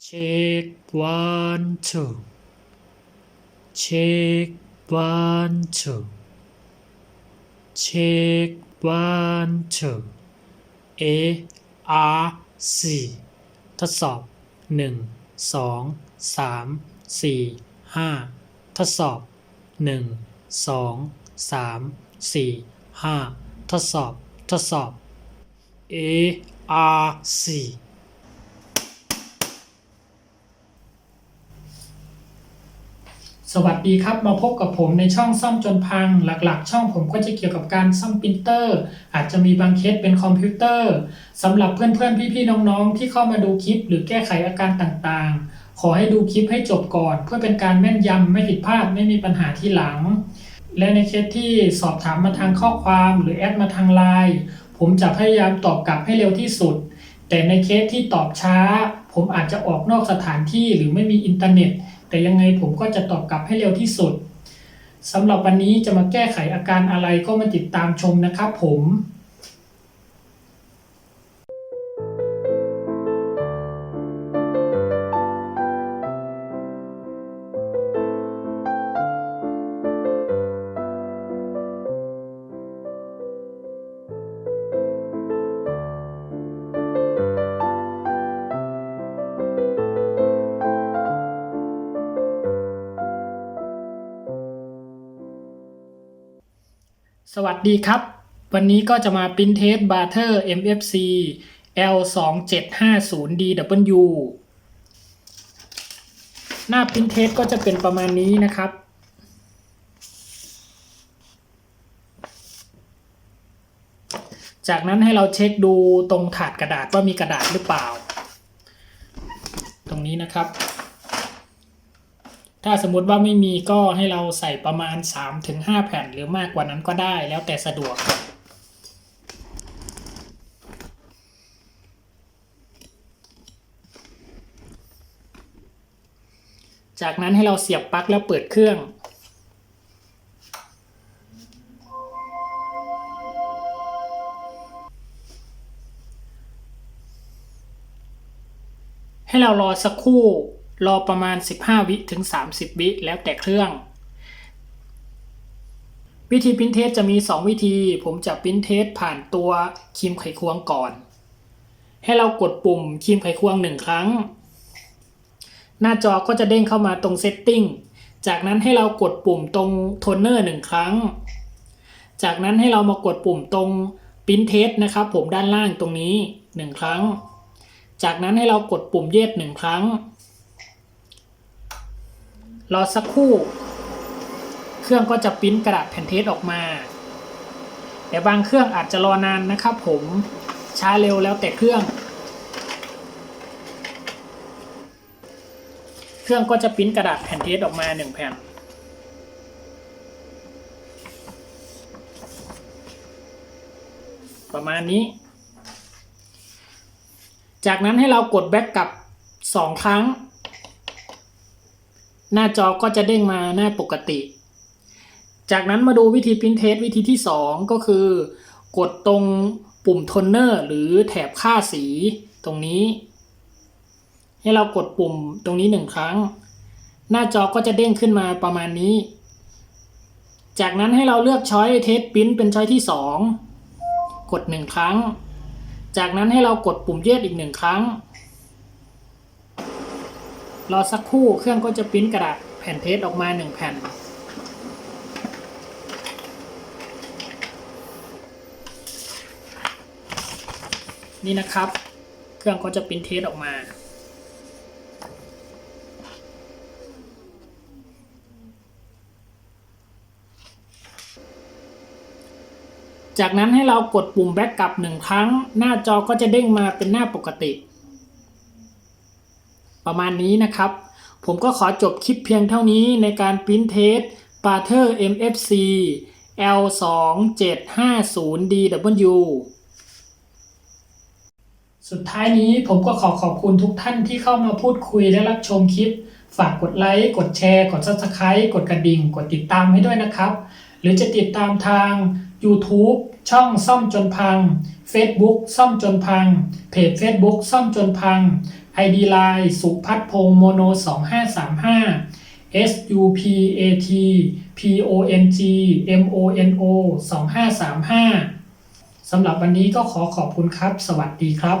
Check one two. Check one two. Check one two. A R C ทดสอบหนึ่งสองสามสี่ห้าทดสอบหนึ่งสองสามสี่ห้าทดสอบ ทดสอบ A R C สวัสดีครับ มาพบกับผมในช่องซ่อมจนพัง หลักๆ ช่องผมก็จะเกี่ยวกับการซ่อมปรินเตอร์ อาจจะมีบางเคสเป็นคอมพิวเตอร์สำหรับเพื่อนๆ พี่ๆ น้องๆ ที่เข้ามาดูคลิป หรือแก้ไขอาการต่างๆ ขอให้ดูคลิปให้จบก่อน เพื่อเป็นการแม่นยำไม่ผิดพลาดไม่มีปัญหาที่หลัง และในเคสที่สอบถามมาทางข้อความหรือแอดมาทางไลน์ผมจะพยายามตอบกลับให้เร็วที่สุด แต่ในเคสที่ตอบช้า ผมอาจจะออกนอกสถานที่หรือไม่มีอินเทอร์เน็ต แต่ยังไงผมก็จะตอบกลับให้เร็วที่สุดสำหรับวันนี้จะมาแก้ไขอาการอะไรก็มาติดตามชมนะครับผม สวัสดีครับ วันนี้ก็จะมาปรินเทสบาร์เทอร์ MFC L2750DW หน้าปรินเทสก็จะเป็นประมาณนี้นะครับ จากนั้นให้เราเช็คดูตรงถาดกระดาษว่ามีกระดาษหรือเปล่า ตรงนี้นะครับ ถ้าสมมติว่าไม่มีก็ให้เราใส่ประมาณ 3-5 แผ่นหรือมากกว่านั้นก็ได้แล้วแต่สะดวกจากนั้นให้เราเสียบปลั๊กแล้วเปิดเครื่อง ให้เรารอสักครู่ รอประมาณ 15 วิถึง 30 วิแล้วแต่เครื่อง วิธีปริ้นเทสจะมี 2 วิธี ผมจะปริ้นเทสผ่านตัวครีมไขควงก่อน ให้เรากดปุ่มครีมไขควงหนึ่งครั้ง หน้าจอก็จะเด้งเข้ามาตรง Setting จากนั้นให้เรากดปุ่มตรงโทนเนอร์หนึ่งครั้ง จากนั้นให้เรามากดปุ่มตรงปริ้นเทสนะครับ ผมด้านล่างตรงนี้หนึ่งครั้ง จากนั้นให้เรากดปุ่มเยดหนึ่งครั้ง รอสักครู่ เครื่องก็จะปิ้นกระดาษแผ่นเทสออกมา แต่บางเครื่องอาจจะรอนานนะครับผมช้าเร็วแล้วแต่เครื่อง เครื่องก็จะปิ้นกระดาษแผ่นเทสออกมาหนึ่งแผ่นประมาณนี้ จากนั้นให้เรากดแบ็กกลับ 2 ครั้ง หน้าจอก็จะเด้งมาหน้าปกติ จากนั้นมาดูวิธีพิมพ์เทสวิธีที่ 2 ก็คือ กดตรงปุ่มโทนเนอร์หรือแถบค่าสีตรงนี้ ให้เรากดปุ่มตรงนี้หนึ่งครั้ง หน้าจอก็จะเด้งขึ้นมาประมาณนี้ จากนั้นให้เราเลือกช้อยเทสพิมพ์เป็นช้อยที่ 2 กด 1 ครั้ง จากนั้นให้เรากดปุ่มเย็ดอีกหนึ่งครั้ง รอสักครู่เครื่องก็จะปริ้นกระดาษแผ่นเทสออกมาหนึ่งแผ่น นี่นะครับ เครื่องก็จะปริ้นเทสออกมาจากนั้นให้เรากดปุ่มแบ็กกลับหนึ่งครั้ง หน้าจอก็จะเด้งมาเป็นหน้าปกติ ประมาณนี้นะครับ ผมก็ขอจบคลิปเพียงเท่านี้ในการปริ้นเทส p a t h e r MFC L2750DW สุดท้ายนี้ผมก็ขอขอบคุณทุกท่านที่เข้ามาพูดคุยและรับชมคลิป ฝากกดไลค์ กดแชร์ กด Subscribe กดกระดิ่ง กดติดตามให้ด้วยนะครับ หรือจะติดตามทาง YouTube ช่องซ่อมจนพัง Facebook ซ่อมจนพัง เพจ Facebook ซ่อมจนพัง ID Line สุพัฒพงศ์โมโน 2535 S U P A T P O N G M O N O 2535 สำหรับวันนี้ก็ขอขอบคุณครับ สวัสดีครับ